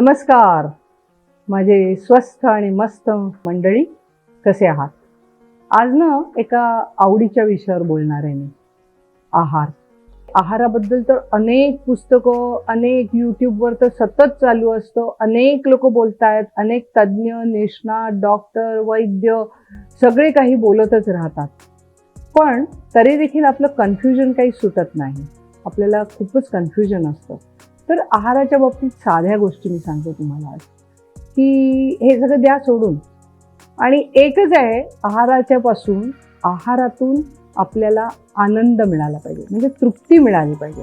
नमस्कार. माझे स्वस्थ आणि मस्त मंडळी कसे आहात? आज ना एका आवडीच्या विषयावर बोलणार आहे मी. आहार. आहाराबद्दल तर अनेक पुस्तकं अनेक यूट्यूबवर तर सतत चालू असतं. अनेक लोक बोलतायत अनेक तज्ज्ञ निष्णात डॉक्टर वैद्य सगळे काही बोलतच राहतात. पण तरी देखील आपलं कन्फ्युजन काही सुटत नाही. आपल्याला खूपच कन्फ्युजन असतं. तर आहाराच्या बाबतीत साध्या गोष्टी मी सांगते तुम्हाला आज. की हे सगळं द्या सोडून. आणि एकच आहे आहाराच्या पासून आहारातून आपल्याला आनंद मिळाला पाहिजे. म्हणजे तृप्ती मिळाली पाहिजे.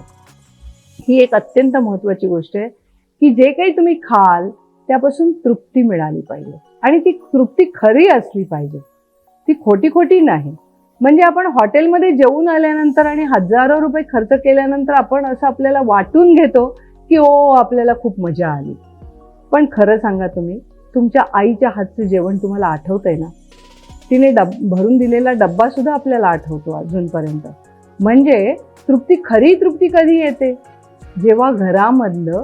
ही एक अत्यंत महत्त्वाची गोष्ट आहे की जे काही तुम्ही खाल त्यापासून तृप्ती मिळाली पाहिजे. आणि ती तृप्ती खरी असली पाहिजे. ती खोटी खोटी नाही. म्हणजे आपण हॉटेलमध्ये जेवून आल्यानंतर आणि हजारो रुपये खर्च केल्यानंतर आपण असं आपल्याला वाटून घेतो की ओ आपल्याला खूप मजा आली. पण खरं सांगा तुम्ही तुमच्या आईच्या हातचं जेवण तुम्हाला आठवतंय ना? तिने डब भरून दिलेला डब्बा सुद्धा आपल्याला आठवतो अजूनपर्यंत. म्हणजे तृप्ती खरी तृप्ती कधी येते? जेव्हा घरामधलं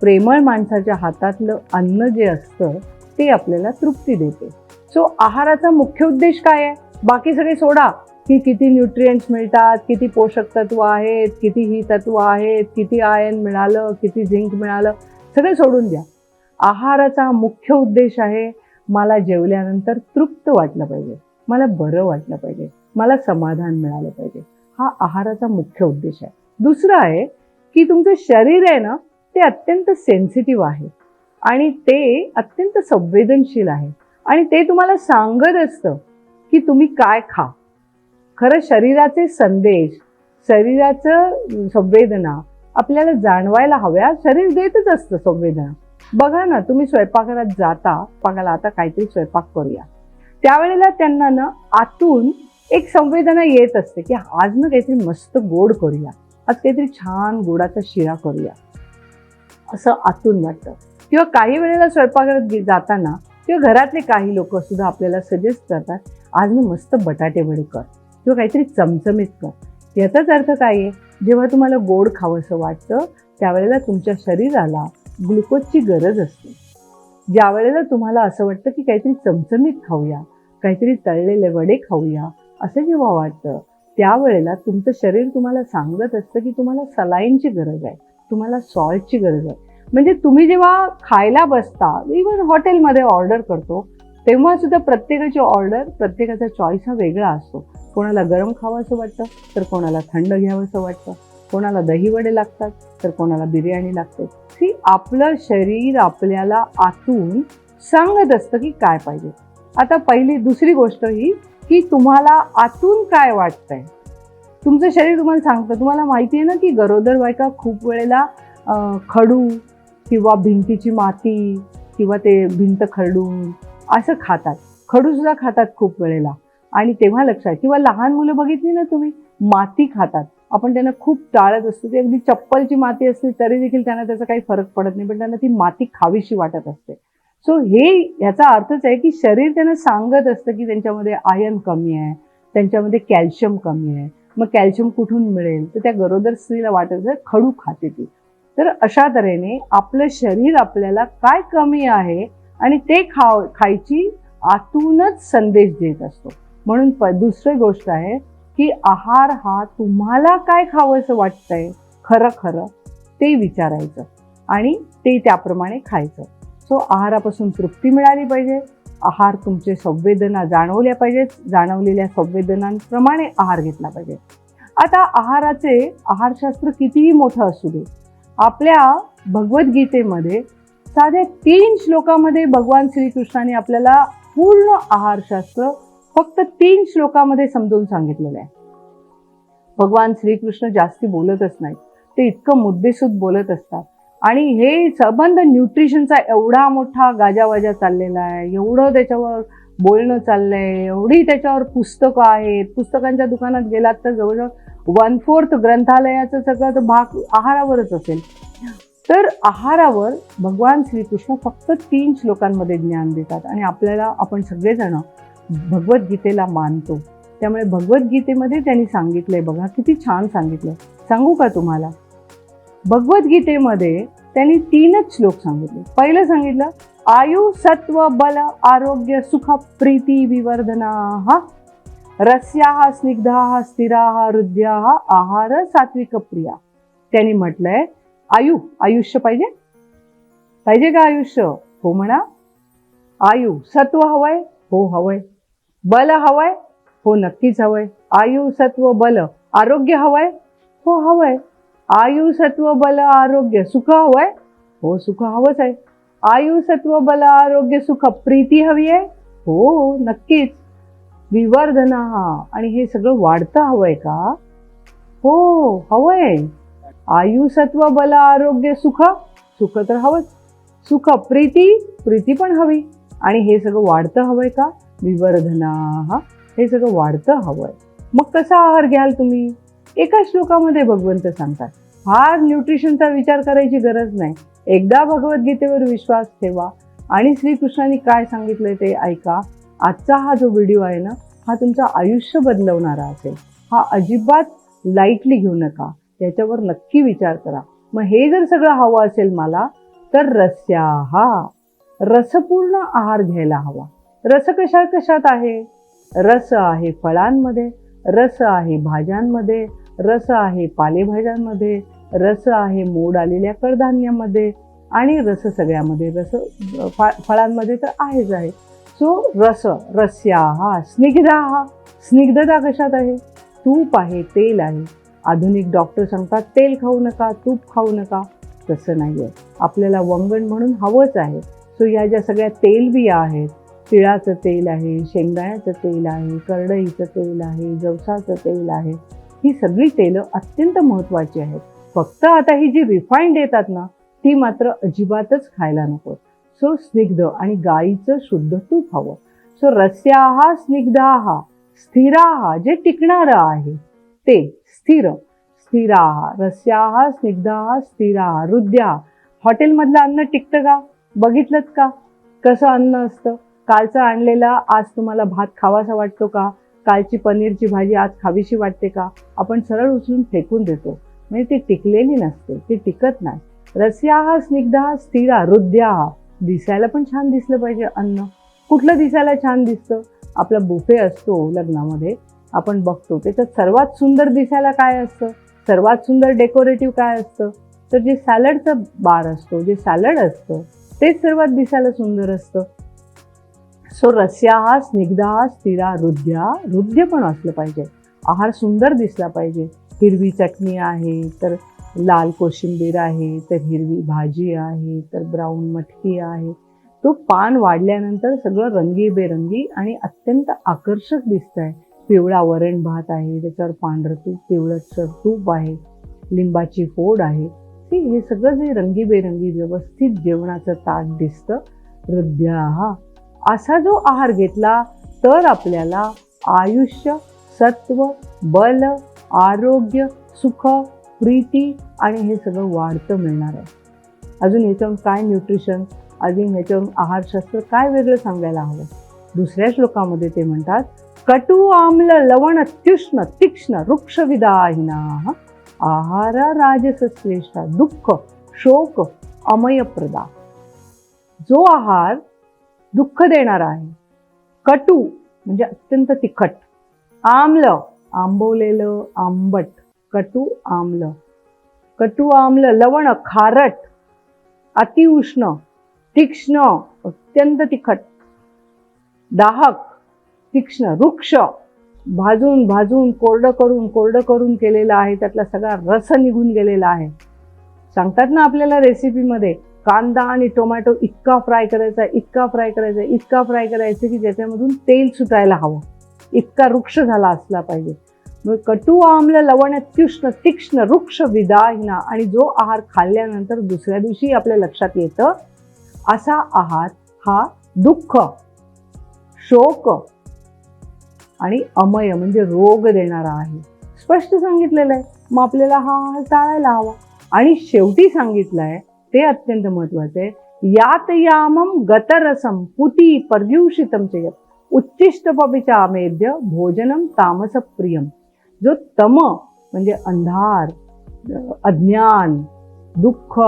प्रेमळ माणसाच्या हातातलं अन्न जे असतं ते आपल्याला तृप्ती देते. सो आहाराचा मुख्य उद्देश काय आहे? बाकी सगळे सोडा. की किती न्यूट्रिएंट्स मिळतात किती पोषक तत्व आहेत किती ही तत्व आहेत किती आयन मिळालं किती झिंक मिळालं सगळं सोडून द्या. आहाराचा मुख्य उद्देश आहे मला जेवल्यानंतर तृप्त वाटलं पाहिजे मला बरं वाटलं पाहिजे मला समाधान मिळालं पाहिजे. हा आहाराचा मुख्य उद्देश आहे. दुसरं आहे की तुमचं शरीर आहे ना ते अत्यंत सेन्सिटिव्ह आहे आणि ते अत्यंत संवेदनशील आहे आणि ते तुम्हाला सांगत असतं की तुम्ही काय खा. खरं शरीराचे संदेश शरीराचं संवेदना आपल्याला जाणवायला हव्या. शरीर देतच असतं संवेदना. बघा ना तुम्ही स्वयंपाकघरात जाता बघायला आता काहीतरी स्वयंपाक करूया. त्यावेळेला त्यांना ना आतून एक संवेदना येत असते की आज ना काहीतरी मस्त गोड करूया. आज काहीतरी छान गोडाचा शिरा करूया. असं आतून वाटतं. किंवा काही वेळेला स्वयंपाकघरात जाताना किंवा घरातले काही लोक सुद्धा आपल्याला सजेस्ट करतात आज मी मस्त बटाटे वडे कर. किंवा काहीतरी चमचमीत कर. याचाच अर्थ काय आहे? जेव्हा तुम्हाला गोड खावंसं वाटतं त्यावेळेला तुमच्या शरीराला ग्लुकोजची गरज असते. ज्या वेळेला तुम्हाला असं वाटतं की काहीतरी चमचमीत खाऊया काहीतरी तळलेले वडे खाऊया असं जेव्हा वाटतं त्यावेळेला तुमचं शरीर तुम्हाला सांगत असतं की तुम्हाला सलाईनची गरज आहे तुम्हाला सॉल्टची गरज आहे. म्हणजे तुम्ही जेव्हा खायला बसता इवन हॉटेलमध्ये ऑर्डर करतो तेव्हा सुद्धा प्रत्येकाची ऑर्डर प्रत्येकाचा चॉईस हा वेगळा असतो. कोणाला गरम खावं असं वाटतं तर कोणाला थंड घ्यावं असं वाटतं. कोणाला दहीवडे लागतात तर कोणाला बिर्याणी लागते. की आपलं शरीर आपल्याला आतून सांगत असतं की काय पाहिजे. आता पहिली दुसरी गोष्ट ही की तुम्हाला आतून काय वाटतंय. तुमचं शरीर तुम्हाला सांगतं. तुम्हाला माहिती आहे ना की गरोदर बायका खूप वेळेला खडू किंवा भिंतीची माती किंवा ते भिंत खरडून असं खातात. खडू सुद्धा खातात खूप वेळेला. आणि तेव्हा लक्षात किंवा लहान मुलं बघितली ना तुम्ही माती खातात. आपण त्यांना खूप टाळत असतो. ती अगदी चप्पलची माती असली तरी देखील त्यांना त्याचा काही फरक पडत नाही पण त्यांना ती माती खावीशी वाटत असते. सो हे याचा अर्थच आहे की शरीर त्यांना सांगत असतं की त्यांच्यामध्ये आयर्न कमी आहे त्यांच्यामध्ये कॅल्शियम कमी आहे. मग कॅल्शियम कुठून मिळेल? तर त्या गरोदर स्त्रीला वाटत खडू खाते ती. तर अशा तऱ्हेने आपलं शरीर आपल्याला काय कमी आहे आणि ते खाव खायची आतूनच संदेश देत असतो. म्हणून प दुसरी गोष्ट आहे की आहार हा तुम्हाला काय खावंसं वाटतंय खरं खरं ते विचारायचं आणि ते त्याप्रमाणे खायचं. सो आहारापासून तृप्ती मिळाली पाहिजे. आहार तुमचे संवेदना जाणवल्या पाहिजेत जाणवलेल्या संवेदनांप्रमाणे आहार घेतला पाहिजे. आता आहाराचे आहारशास्त्र कितीही मोठं असू दे आपल्या भगवद्गीतेमध्ये साध्या तीन श्लोकामध्ये भगवान श्रीकृष्णाने आपल्याला पूर्ण आहारशास्त्र फक्त तीन श्लोकामध्ये समजून सांगितलेलं आहे. भगवान श्रीकृष्ण जास्ती बोलतच नाहीत. ते इतकं मुद्देसूद बोलत असतात. आणि हे संबंध न्यूट्रिशनचा एवढा मोठा गाजावाजा चाललेला आहे. एवढं त्याच्यावर बोलणं चाललंय. एवढी त्याच्यावर पुस्तकं आहेत. पुस्तकांच्या दुकानात गेलात तर जवळजवळ वन फोर्थ ग्रंथालयाचं सगळं तर भाग आहारावरच असेल. तर आहारावर भगवान श्रीकृष्ण फक्त तीन श्लोकांमध्ये ज्ञान देतात आणि आपल्याला आपण सगळेजण भगवद्गीतेला मानतो. त्यामुळे भगवद्गीतेमध्ये त्यांनी सांगितलंय बघा किती छान सांगितलंय. सांगू का तुम्हाला? भगवद्गीतेमध्ये त्यांनी तीनच श्लोक सांगितले. पहिलं सांगितलं आयु सत्व बल आरोग्य सुख प्रीती विवर्धना हा. रस्या स्निग्धा स्थिरा हृदया आहार सात्विक प्रिया. त्यांनी म्हटलंय आयु आयुष्य पाहिजे? पाहिजे का आयुष्य? हो म्हणा. आयु सत्व हवंय? हो हवंय. बल हवंय? हो नक्कीच हवंय. आयु सत्व बल आरोग्य हवंय? हो हवंय. आयु सत्व बल आरोग्य सुख हवंय? हो सुख हवंच आहे. आयु सत्व बल आरोग्य सुख प्रीती हवी आहे? हो नक्कीच. विवर्धना आणि हे सगळं वाढतं हवंय का? हो हवंय. आयुसत्व बल आरोग्य सुख सुख तर हवंच. सुख प्रीती प्रीती पण हवी. आणि हे सगळं वाढतं हवंय का? विवर्धना हा. हे सगळं वाढतं हवंय. मग कसा आहार घ्याल तुम्ही? एका श्लोकामध्ये भगवंत सांगतात फार न्यूट्रिशनचा विचार करायची गरज नाही. एकदा भगवद्गीतेवर विश्वास ठेवा. आणि श्रीकृष्णाने काय सांगितलंय ते ऐका. आजचा हा जो व्हिडिओ आहे ना हा तुमचं आयुष्य बदलवणारा असेल. हा अजिबात लाईटली घेऊ नका. याच्यावर नक्की विचार करा. मग हे जर सगळं हवं असेल मला तर रस्या हा रसपूर्ण आहार घ्यायला हवा. रस कशा कशात आहे? रस आहे फळांमध्ये रस आहे भाज्यांमध्ये रस आहे पालेभाज्यांमध्ये रस आहे मोड आलेल्या कडधान्यामध्ये आणि रस सगळ्यामध्ये. रस फा फळांमध्ये तर आहेच आहे. सो रस रस्या हा स्निग्धा हा स्निग्धता कशात आहे? तूप आहे तेल आहे. आधुनिक डॉक्टर सांगतात तेल खाऊ नका तूप खाऊ नका. तसं नाही आहे आपल्याला वंगण म्हणून हवंच आहे. सो या ज्या सगळ्या तेलबिया आहेत तिळाचं तेल आहे शेंगदाण्याचं तेल आहे करडईचं तेल आहे जवसाचं तेल आहे ही सगळी तेलं अत्यंत महत्त्वाची आहेत. फक्त आता ही जी रिफाईंड येतात ना ती मात्र अजिबातच खायला नको. सो स्निग्ध आणि गाईचं शुद्ध तूप हवं. सो रस्याहा स्निग्धाहा स्थिराहा जे टिकणारं आहे. ते स्थिर। स्थिरा रस्याहा स्निग्धा स्थिरा रुद्या। हॉटेलमधलं अन्न टिकतं का? बघितलंच का? कसं अन्न असतं? कालचं आणलेला आज तुम्हाला भात खावासा वाटतो का? कालची पनीरची भाजी आज खावीशी वाटते का? आपण सरळ उचलून फेकून देतो. म्हणजे ती टिकलेली नसते ती टिकत नाही. रस्या हा स्निग्धा स्थिरा रुद्या. दिसायला पण छान दिसलं पाहिजे अन्न. कुठलं दिसायला छान दिसतं? आपला बुफे असतो लग्नामध्ये. आपण बघतो. त्याच्यात सर्वात सुंदर दिसायला काय असतं? सर्वात सुंदर डेकोरेटिव्ह काय असतं? तर जे सॅलडचं बार असतो जे सॅलड असतं तेच सर्वात दिसायला सुंदर असतं. सो रस्या हा स्निग्धा हा स्थिरा हृदया हृदय पण असलं पाहिजे. आहार सुंदर दिसला पाहिजे. हिरवी चटणी आहे तर लाल कोशिंबीर आहे तर हिरवी भाजी आहे तर ब्राऊन मटकी आहे. तो पान वाढल्यानंतर सगळं रंगीबेरंगी आणि अत्यंत आकर्षक दिसत आहे पिवळा वरण भात आहे त्याच्यावर पांढरं तूप पिवळंसर तूप आहे लिंबाची फोड आहे. ते हे सगळं जे रंगीबेरंगी व्यवस्थित जेवणाचं ताट दिसतं हृदया हा. असा जो आहार घेतला तर आपल्याला आयुष्य सत्व बल आरोग्य सुख प्रीती आणि हे सगळं वाढतं मिळणार आहे. अजून ह्याच्यावर काय न्यूट्रिशन अजून ह्याच्यावर आहारशास्त्र काय वेगळं सांगायला हवं? दुसऱ्या श्लोकामध्ये ते म्हणतात कटू आम्ल लवण त्युष्ण तीक्ष्ण वृक्षविदाहिना। आहार राजसश्रेष्ठा दुःख शोक अमयप्रदा। जो आहार दुःख देणारा आहे कटू म्हणजे अत्यंत तिखट आम्ल आंबवलेलं आंबट कटू आम्ल। कटू आम्ल लवण खारट अतिउष्ण तीक्ष्ण अत्यंत तिखट। दाहक तीक्ष्ण वृक्ष भाजून भाजून कोरडं करून कोरडं करून केलेलं आहे त्यातला सगळा रस निघून गेलेला आहे. सांगतात ना आपल्याला रेसिपीमध्ये कांदा आणि टोमॅटो इतका फ्राय करायचा इतका फ्राय करायचा इतका फ्राय करायचं की ज्याच्यामधून तेल सुटायला हवं. इतका वृक्ष झाला असला पाहिजे. मग कटू आम्ल लवण तीक्ष्ण तीक्ष्ण वृक्ष विदाहिना आणि जो आहार खाल्ल्यानंतर दुसऱ्या दिवशी आपल्या लक्षात येतं असा आहार हा दुःख शोक आणि अमय म्हणजे रोग देणारा आहे. स्पष्ट सांगितलेलं आहे मग आपल्याला हा आहार टाळायला हवा. आणि शेवटी सांगितलंय ते अत्यंत महत्वाचं आहे यात यामम गतरसम पुती पर्युषितम चेय. उच्चिष्ट पपिचामेद्य भोजनम तामस प्रियम. जो तम म्हणजे अंधार अज्ञान दुःख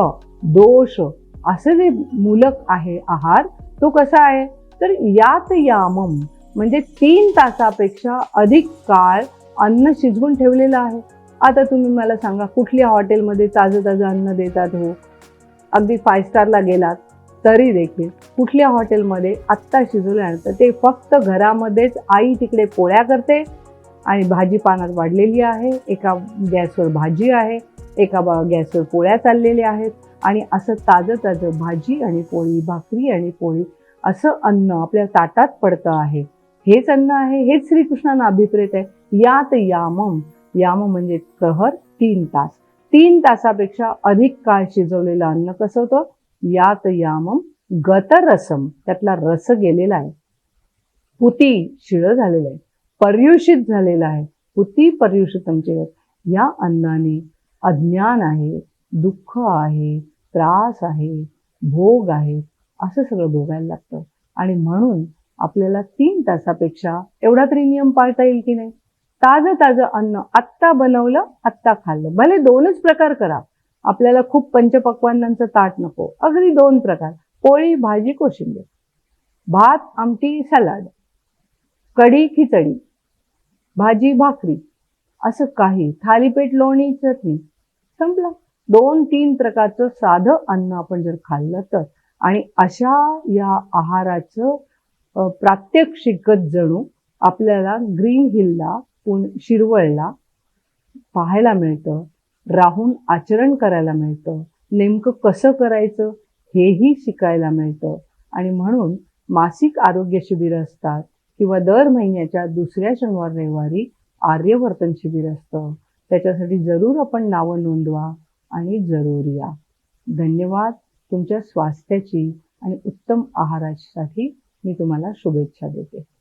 दोष असं जे मूलक आहे आहार तो कसा आहे? तर यात यामम म्हणजे तीन तासापेक्षा अधिक काळ अन्न शिजवून ठेवलेलं आहे. आता तुम्ही मला सांगा कुठल्या हॉटेलमध्ये ताजं ताजं अन्न देतात हो? अगदी फाय स्टारला गेलात तरी देखील कुठल्या हॉटेलमध्ये आत्ता शिजवलं ते फक्त घरामध्येच आई तिकडे पोळ्या करते आणि भाजी पानात वाढलेली आहे. एका गॅसवर भाजी आहे एका बा गॅसवर पोळ्या चाललेल्या आहेत आणि असं ताजं ताजं भाजी आणि पोळी भाकरी आणि पोळी असं अन्न आपल्या ताटात पडतं आहे. हेच अन्न आहे हेच श्रीकृष्णांना अभिप्रेत आहे. यात यामम याम म्हणजे प्रहर तीन तास. तीन तासापेक्षा अधिक काळ शिजवलेलं अन्न कसं होतं? यात यामम गतरसम त्यातला रस गेलेला आहे. पुती शिळं झालेलं आहे पर्युषित झालेलं आहे. पुती पर्युषितमचे या अन्नाने अज्ञान आहे दुःख आहे त्रास आहे भोग आहे असं सगळं भोगायला लागतं. आणि म्हणून आपल्याला तीन तासापेक्षा एवढा तरी नियम पाळता येईल की नाही? ताजं ताजं अन्न आत्ता बनवलं आत्ता खाल्लं. भले दोनच प्रकार करा. आपल्याला खूप पंचपक्वांनांचं ताट नको. अगदी दोन प्रकार. पोळी भाजी कोशिंबीर. भात आमटी सलाड. कढी खिचडी. भाजी भाकरी. असं काही. थालीपीठ लोणी चटणी. संपलं. दोन तीन प्रकारचं साधं अन्न आपण जर खाल्लं तर. आणि अशा या आहाराचं प्रात्यक्षिकच जणू आपल्याला ग्रीन हिलला पुण शिरवळला पाहायला मिळतं राहून आचरण करायला मिळतं नेमकं कसं करायचं हेही शिकायला मिळतं. आणि म्हणून मासिक आरोग्य शिबिरं असतात किंवा दर महिन्याच्या दुसऱ्या शनिवार रविवारी आर्यवर्तन शिबिर असतं. त्याच्यासाठी जरूर आपण नावं नोंदवा आणि जरूर या. धन्यवाद तुमच्या स्वास्थ्याची आणि उत्तम आहारासाठी. मी तुम्हाला शुभेच्छा देते.